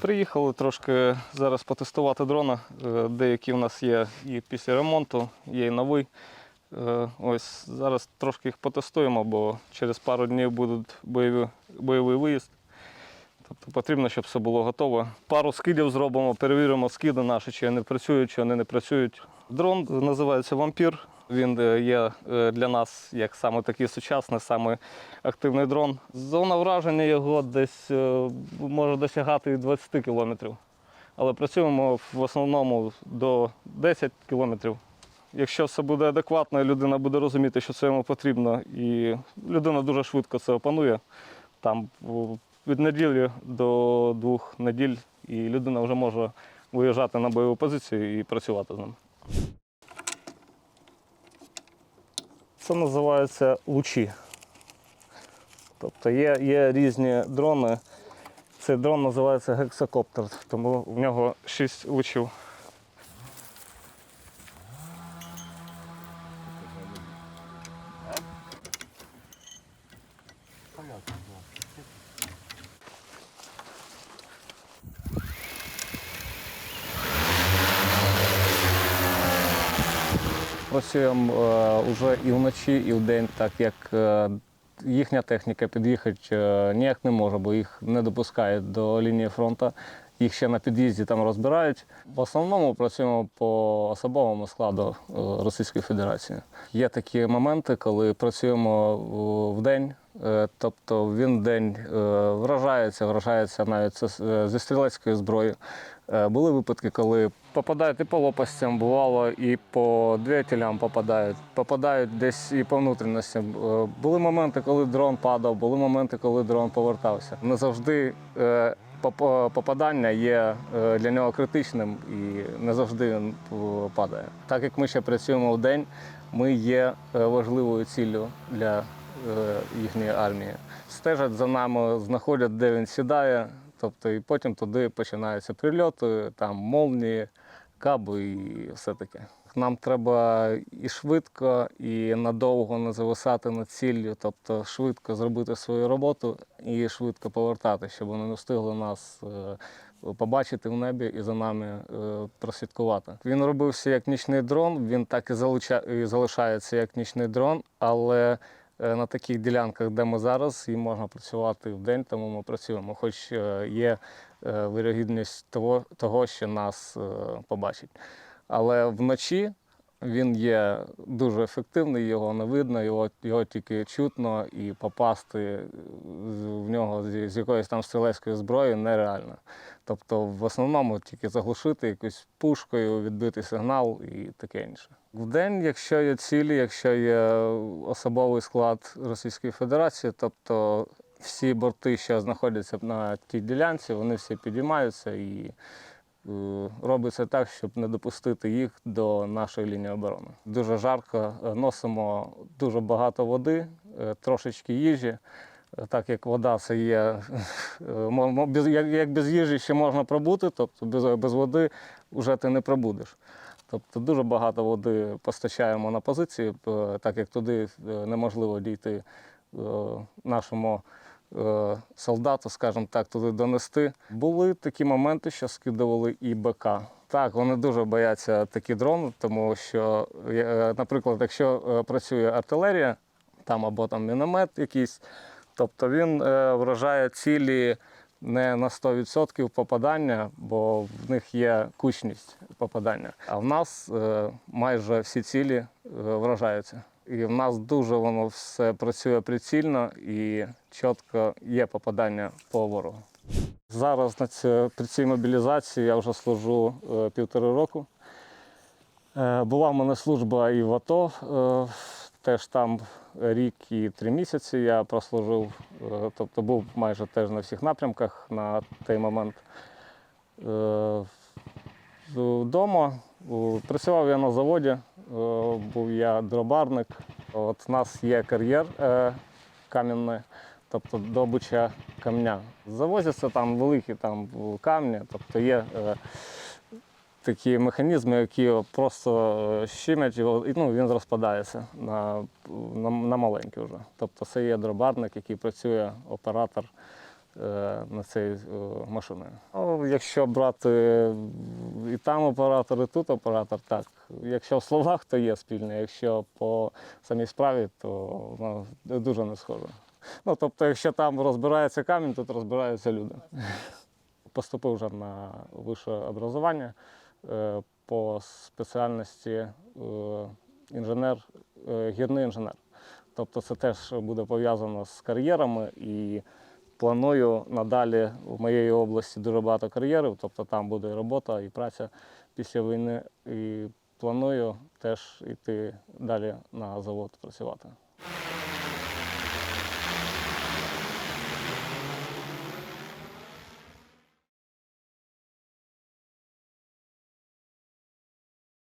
Приїхали трошки зараз потестувати дрона. Е, Деякі в нас є і після ремонту, є і новий. Е, Ось зараз трошки їх потестуємо, бо через пару днів буде бойовий, бойовий виїзд. Тобто потрібно, щоб все було готово. Пару скидів зробимо, перевіримо скиди наші, чи вони працюють, чи вони не працюють. Дрон називається Вампір. Він е, є е, для нас як саме такий сучасний, саме активний дрон. Зона враження його десь е, може досягати 20 кілометрів. Але працюємо в основному до 10 кілометрів. Якщо все буде адекватно, людина буде розуміти, що це йому потрібно, і людина дуже швидко це опанує. Там від неділі до двох неділь, і людина вже може виїжджати на бойову позицію і працювати з ним. Це називається лучі. Тобто є, є різні дрони. Цей дрон називається гексакоптер, тому в нього 6 лучів. Працюємо е, вже і вночі, і вдень, так як е, їхня техніка під'їхати е, ніяк не може, бо їх не допускають до лінії фронту. Їх ще на під'їзді там розбирають. В основному працюємо по особовому складу Російської Федерації. Є такі моменти, коли працюємо в день, тобто він день е, вражається, вражається навіть це е, зі стрілецької зброї. Е, Були випадки, коли попадають і по лопастям, бувало, і по двигателям попадають, попадають десь і по внутрішностям. Е, Були моменти, коли дрон падав, були моменти, коли дрон повертався. Не завжди е, попадання є е, для нього критичним і не завжди він е, падає. Так як ми ще працюємо в день, ми є е, важливою ціллю для е, їхньої армії. Стежать за нами, знаходять, де він сідає. Тобто, і потім туди починаються прильоти, там молнії, каби і все таке. Нам треба і швидко, і надовго не зависати над ціллю, тобто швидко зробити свою роботу і швидко повертати, щоб вони не встигли нас е, побачити в небі і за нами е, прослідкувати. Він робився як нічний дрон, він так і, залишається як нічний дрон, але Е, на таких ділянках, де ми зараз, і можна працювати в день, тому ми працюємо. Хоч е, є е, вирогідність того, того, що нас побачать. Але вночі він є дуже ефективний, його не видно, його, його тільки чутно, і попасти в нього з, з якоїсь там стрілецької зброї нереально. Тобто, в основному тільки заглушити якусь пушкою, відбити сигнал і таке інше. Вдень, якщо є цілі, якщо є особовий склад Російської Федерації, тобто всі борти, що знаходяться на тій ділянці, вони всі підіймаються і е, робиться так, щоб не допустити їх до нашої лінії оборони. Дуже жарко, е, носимо дуже багато води, е, трошечки їжі. Е, Так як вода це є, е, як, без їжі ще можна пробути, тобто без, води вже ти не пробудеш. Тобто дуже багато води постачаємо на позиції, е, так як туди е, неможливо дійти е, нашому е, солдату, скажімо так, туди донести. Були такі моменти, що скидували і БК. Так, вони дуже бояться такі дрони, тому що, е, наприклад, якщо е, працює артилерія, там або там міномет якийсь, тобто він е, вражає цілі не на 100% попадання, бо в них є кучність попадання. А в нас е, майже всі цілі е, вражаються. І в нас дуже воно все працює прицільно і чітко є попадання по ворогу. Зараз на цій, при цій мобілізації я вже служу е, півтори року. Е, була в мене служба і в АТО, е, теж там рік і три місяці я прослужив, е, тобто був майже теж на всіх напрямках на той момент. Е, Вдома працював я на заводі, був я дробарник. От у нас є кар'єр е, кам'яний, тобто добича камня. Завозяться там великі там камні, тобто є е, такі механізми, які просто е, щемять його, і ну, він розпадається на, на, на маленькі вже. Тобто це є дробарник, який працює, оператор е, над цією е, машиною. Ну, якщо брати і там оператор, і тут оператор, так. Якщо в словах, то є спільне, якщо по самій справі, то ну, дуже не схоже. Ну, тобто, якщо там розбирається камінь, тут розбираються люди. Поступив вже на вище образування е, по спеціальності е, інженер, е, гірний інженер. Тобто це теж буде пов'язано з кар'єрами і планую надалі в моєї області дуже багато кар'єрів, тобто там буде робота і праця після війни. І планую теж йти далі на завод працювати.